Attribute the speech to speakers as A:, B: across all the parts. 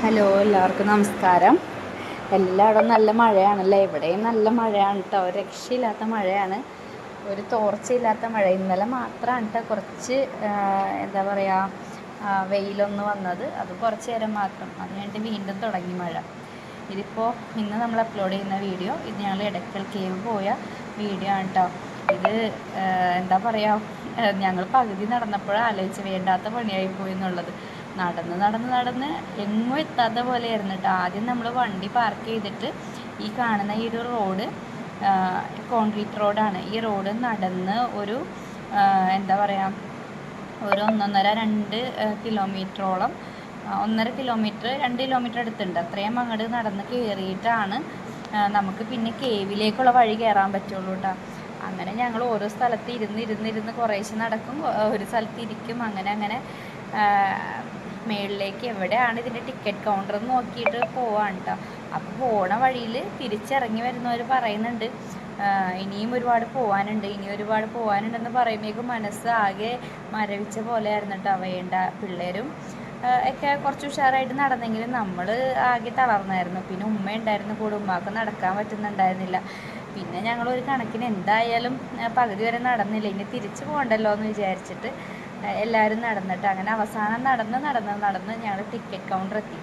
A: Hello എല്ലാവർക്കും നമസ്കാരം. എല്ലായിടവും നല്ല മഴയാണല്ലേ? ഇവിടെയും നല്ല മഴയാണ് കേട്ടോ രക്ഷയില്ലാത്ത മഴയാണ്. ഒരു തോർച്ചയില്ലാത്ത മഴ. ഇന്നലെ മാത്രമാണ് കേട്ടോ കുറച്ച് എന്താ പറയുക വെയിലൊന്ന് വന്നത്. അത് കുറച്ച് നേരം മാത്രം. അത് കഴിഞ്ഞിട്ട് വീണ്ടും തുടങ്ങി മഴ. ഇതിപ്പോൾ ഇന്ന് നമ്മൾ അപ്ലോഡ് ചെയ്യുന്ന വീഡിയോ ഇത് ഞങ്ങൾ ഇടയ്ക്കൽ കേവ് പോയ വീഡിയോ ആണ് കേട്ടോ ഇത് എന്താ പറയുക ഞങ്ങൾ പകുതി നടന്നപ്പോഴാണ് ആലോചിച്ച് വേണ്ടാത്ത പണിയായി പോയി എന്നുള്ളത്. നടന്ന് നടന്ന് നടന്ന് എങ്ങും എത്താത്ത പോലെ ആയിരുന്നു കേട്ടോ ആദ്യം നമ്മൾ വണ്ടി പാർക്ക് ചെയ്തിട്ട് ഈ കാണുന്ന ഈ ഒരു റോഡ് കോൺക്രീറ്റ് റോഡാണ് ഈ റോഡ് നടന്ന് ഒരു എന്താ പറയുക ഒരു ഒന്നൊന്നര രണ്ട് കിലോമീറ്ററോളം ഒന്നര കിലോമീറ്റർ രണ്ട് കിലോമീറ്റർ അടുത്തുണ്ട്. അത്രയും അങ്ങോട്ട് നടന്ന് കയറിയിട്ടാണ് നമുക്ക് പിന്നെ കേവിലേക്കുള്ള വഴി കയറാൻ പറ്റുള്ളൂ കേട്ടോ അങ്ങനെ ഞങ്ങൾ ഓരോ സ്ഥലത്ത് ഇരുന്ന് ഇരുന്ന് ഇരുന്ന് കുറേശ്ശെ നടക്കും. ഒരു സ്ഥലത്ത് ഇരിക്കും. അങ്ങനെ അങ്ങനെ മേളിലേക്ക് എവിടെയാണ് ഇതിന്റെ ടിക്കറ്റ് കൗണ്ടർ എന്ന് നോക്കിയിട്ട് പോവാണ് കേട്ടോ അപ്പോൾ പോണ വഴിയിൽ തിരിച്ചിറങ്ങി വരുന്നവർ പറയുന്നുണ്ട് ഇനിയും ഒരുപാട് പോകാനുണ്ട് ഇനി ഒരുപാട് പോകാനുണ്ടെന്ന് പറയുമ്പോഴേക്കും മനസ്സ് ആകെ മരവിച്ച പോലെ ആയിരുന്നു കേട്ടോ വേണ്ട പിള്ളേരും ഒക്കെ കുറച്ച് ഉഷാറായിട്ട് നടന്നെങ്കിലും നമ്മൾ ആകെ തളർന്നായിരുന്നു. പിന്നെ ഉമ്മ ഉണ്ടായിരുന്നു കൂടെ ഉമ്മാക്ക് നടക്കാൻ പറ്റുന്നുണ്ടായിരുന്നില്ല. പിന്നെ ഞങ്ങൾ ഒരു കണക്കിന് എന്തായാലും പകുതി വരെ നടന്നില്ല. ഇനി തിരിച്ചു പോകണ്ടല്ലോ എന്ന് വിചാരിച്ചിട്ട് എല്ലാവരും നടന്നിട്ട് അങ്ങനെ അവസാനം നടന്ന് നടന്ന് നടന്ന് ഞങ്ങൾ ടിക്കറ്റ് കൗണ്ടർ എത്തി.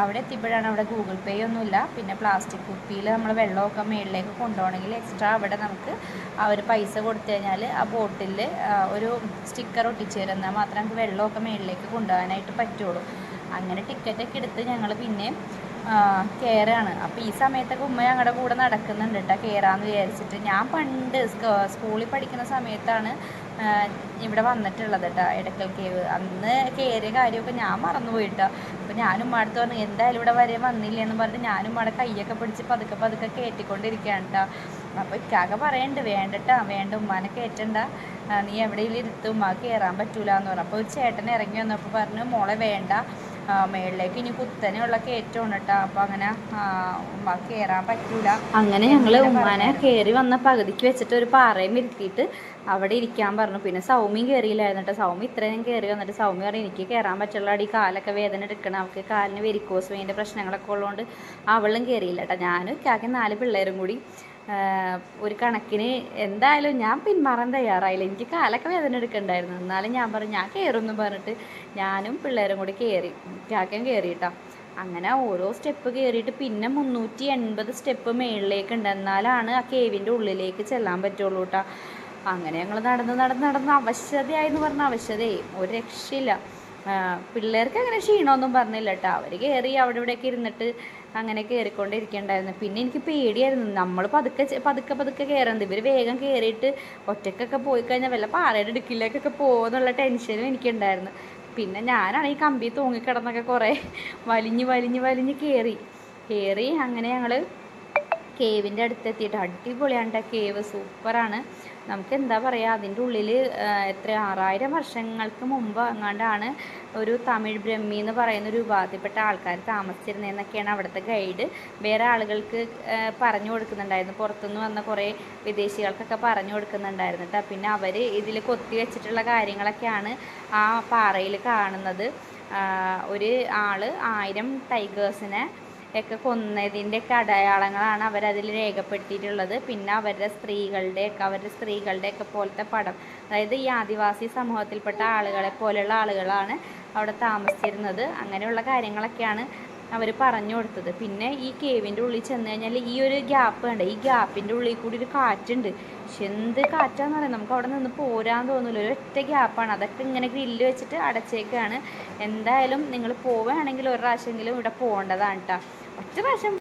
A: അവിടെ എത്തിയപ്പോഴാണ് അവിടെ ഗൂഗിൾ പേ ഒന്നുമില്ല. പിന്നെ പ്ലാസ്റ്റിക് കുപ്പിയിൽ നമ്മൾ വെള്ളമൊക്കെ മേളിലേക്ക് കൊണ്ടുപോകണമെങ്കിൽ എക്സ്ട്രാ അവിടെ നമുക്ക് അവർ പൈസ കൊടുത്തു കഴിഞ്ഞാൽ ആ ബോട്ടിൽ ഒരു സ്റ്റിക്കർ ഒട്ടിച്ച് തരുന്നാൽ മാത്രമേ നമുക്ക് വെള്ളമൊക്കെ മേളിലേക്ക് കൊണ്ടുപോകാനായിട്ട് പറ്റുള്ളൂ. അങ്ങനെ ടിക്കറ്റൊക്കെ എടുത്ത് ഞങ്ങൾ പിന്നെ കയറാണ് അപ്പോൾ ഈ സമയത്തൊക്കെ ഉമ്മ ഞങ്ങളുടെ കൂടെ നടക്കുന്നുണ്ട് കേട്ടോ കയറാമെന്ന് വിചാരിച്ചിട്ട്. ഞാൻ പണ്ട് സ്ക- സ്കൂളിൽ പഠിക്കുന്ന സമയത്താണ് ഇവിടെ വന്നിട്ടുള്ളത് കേട്ടോ എടക്കൽ കേവ്. അന്ന് കയറിയ കാര്യമൊക്കെ ഞാൻ മറന്നുപോയി കേട്ടോ അപ്പോൾ ഞാനും അടുത്ത് പറഞ്ഞു എന്തായാലും ഇവിടെ വരെ വന്നില്ല എന്ന് പറഞ്ഞിട്ട് ഞാനും അവിടെ കൈയൊക്കെ പിടിച്ച് പതുക്കെ പതുക്കെ കയറ്റിക്കൊണ്ടിരിക്കുകയാണ് കേട്ടോ അപ്പോൾ ഇക്കാകെ പറയണ്ട് വേണ്ടട്ടാ വേണ്ട ഉമ്മാനെ കയറ്റണ്ട നീ എവിടെയെങ്കിലും ഇരുത്തും ഉമ്മ കയറാൻ പറ്റൂല എന്ന് പറഞ്ഞു. അപ്പോൾ ഒരു ചേട്ടൻ ഇറങ്ങി വന്നപ്പോൾ പറഞ്ഞു മോളെ വേണ്ട മേളിലേക്ക് ഇനി കുത്തനെയുള്ള കയറ്റമാണ് കേട്ടോ അപ്പൊ അങ്ങനെ ആ, ഉമ്മാക്ക് കയറാൻ പറ്റൂല. അങ്ങനെ ഞങ്ങൾ ഉമ്മാനെ കേറി വന്ന പകുതിക്ക് വെച്ചിട്ട് ഒരു പാറയും ഇരുത്തിയിട്ട് അവിടെ ഇരിക്കാൻ പറഞ്ഞു. പിന്നെ സൗമ്യം കയറിയില്ലായിരുന്നു കേട്ടോ സൗമ്യ ഇത്രയും കയറി വന്നിട്ട് സൗമ്യ പറഞ്ഞു എനിക്ക് കയറാൻ പറ്റുള്ള. അടി കാലൊക്കെ വേദന എടുക്കണം. അവൾക്ക് കാലിന് വെരിക്കോസ് വെയിന്റെ പ്രശ്നങ്ങളൊക്കെ ഉള്ളതുകൊണ്ട് അവളും കയറിയില്ല കേട്ടോ ഞാനും കാക്കി നാല് പിള്ളേരും കൂടി ഒരു കണക്കിന് എന്തായാലും ഞാൻ പിന്മാറാൻ തയ്യാറായില്ല. എനിക്ക് കാലൊക്കെ വേദന എടുക്കണ്ടായിരുന്നു. എന്നാലും ഞാൻ പറഞ്ഞു ഞാൻ കയറുമെന്ന് പറഞ്ഞിട്ട് ഞാനും പിള്ളേരും കൂടി കയറി കാക്കൻ കയറി അങ്ങനെ ഓരോ സ്റ്റെപ്പ് കയറിയിട്ട് പിന്നെ മുന്നൂറ്റി എൺപത് സ്റ്റെപ്പ് മേളിലേക്ക് ഉണ്ട്. എന്നാലാണ് ആ കേവിന്റെ ഉള്ളിലേക്ക് ചെല്ലാൻ പറ്റുള്ളൂ കേട്ടോ അങ്ങനെ ഞങ്ങൾ നടന്ന് നടന്ന് നടന്ന് അവശതയായി എന്ന് പറഞ്ഞ അവശതയെ ഒരു രക്ഷയില്ല. പിള്ളേർക്ക് അങ്ങനെ ക്ഷീണമൊന്നും പറഞ്ഞില്ല കേട്ടോ. അവർ കയറി അവിടെ ഇവിടെയൊക്കെ ഇരുന്നിട്ട് അങ്ങനെ കയറിക്കൊണ്ടിരിക്കണ്ടായിരുന്നു പിന്നെ എനിക്ക് പേടിയായിരുന്നു. നമ്മൾ പതുക്കെ പതുക്കെ പതുക്കെ കയറുന്നത് ഇവർ വേഗം കയറിയിട്ട് ഒറ്റക്കൊക്കെ പോയി കഴിഞ്ഞാൽ വല്ല പാറയുടെ ഇടുക്കിലേക്കൊക്കെ പോകുന്നുള്ള ടെൻഷനും എനിക്കുണ്ടായിരുന്നു. പിന്നെ ഞാനാണ് ഈ കമ്പി തൂങ്ങിക്കിടന്നൊക്കെ കുറേ വലിഞ്ഞ് വലിഞ്ഞ് വലിഞ്ഞ് കയറി കയറി അങ്ങനെ ഞങ്ങൾ കേവിന്റെ അടുത്തെത്തിയിട്ട് അടിപൊളിയാണ് കേവ് സൂപ്പറാണ്. നമുക്ക് എന്താ പറയുക അതിന്റെ ഉള്ളിൽ എത്ര ആറായിരം വർഷങ്ങൾക്ക് മുമ്പ് എങ്ങാണ്ടാണ് ഒരു തമിഴ് ബ്രഹ്മി എന്ന് പറയുന്ന ഒരു ഉപാധിപ്പെട്ട ആൾക്കാർ താമസിച്ചിരുന്നതെന്നൊക്കെയാണ് അവിടുത്തെ ഗൈഡ് വേറെ ആളുകൾക്ക് പറഞ്ഞു കൊടുക്കുന്നുണ്ടായിരുന്നു. പുറത്തുനിന്ന് വന്ന കുറേ വിദേശികൾക്കൊക്കെ പറഞ്ഞു കൊടുക്കുന്നുണ്ടായിരുന്നു കേട്ടോ പിന്നെ അവർ ഇതിൽ കൊത്തി വെച്ചിട്ടുള്ള കാര്യങ്ങളൊക്കെയാണ് ആ പാറയിൽ കാണുന്നത്. ഒരു ആൾ ആയിരം ടൈഗേഴ്സിനെ ഒക്കെ കൊന്നതിന്റെയൊക്കെ അടയാളങ്ങളാണ് അവരതിൽ രേഖപ്പെടുത്തിയിട്ടുള്ളത്. പിന്നെ അവരുടെ സ്ത്രീകളുടെയൊക്കെ അവരുടെ സ്ത്രീകളുടെയൊക്കെ പോലത്തെ പടം. അതായത് ഈ ആദിവാസി സമൂഹത്തിൽപ്പെട്ട ആളുകളെ പോലെയുള്ള ആളുകളാണ് അവിടെ താമസിച്ചിരുന്നത്. അങ്ങനെയുള്ള കാര്യങ്ങളൊക്കെയാണ് അവർ പറഞ്ഞു കൊടുത്തത്. പിന്നെ ഈ കേവിന്റെ ഉള്ളിൽ ചെന്ന് കഴിഞ്ഞാൽ ഈ ഒരു ഗ്യാപ്പ് ഉണ്ട് ഈ ഗ്യാപ്പിന്റെ ഉള്ളിൽ കൂടി ഒരു കാറ്റുണ്ട്. പക്ഷെ എന്ത് കാറ്റാന്ന് പറയാം നമുക്ക് അവിടെ നിന്ന് പോരാൻ തോന്നില്ല ഒരു ഒറ്റ ഗ്യാപ്പാണ്. അതൊക്കെ ഇങ്ങനെ ഗ്രില്ല് വെച്ചിട്ട് അടച്ചേക്കാണ്. എന്തായാലും നിങ്ങൾ പോവുകയാണെങ്കിൽ ഒരു പ്രാവശ്യമെങ്കിലും ഇവിടെ പോകേണ്ടതാണ് കേട്ടോ ഒറ്റ പ്രാവശ്യം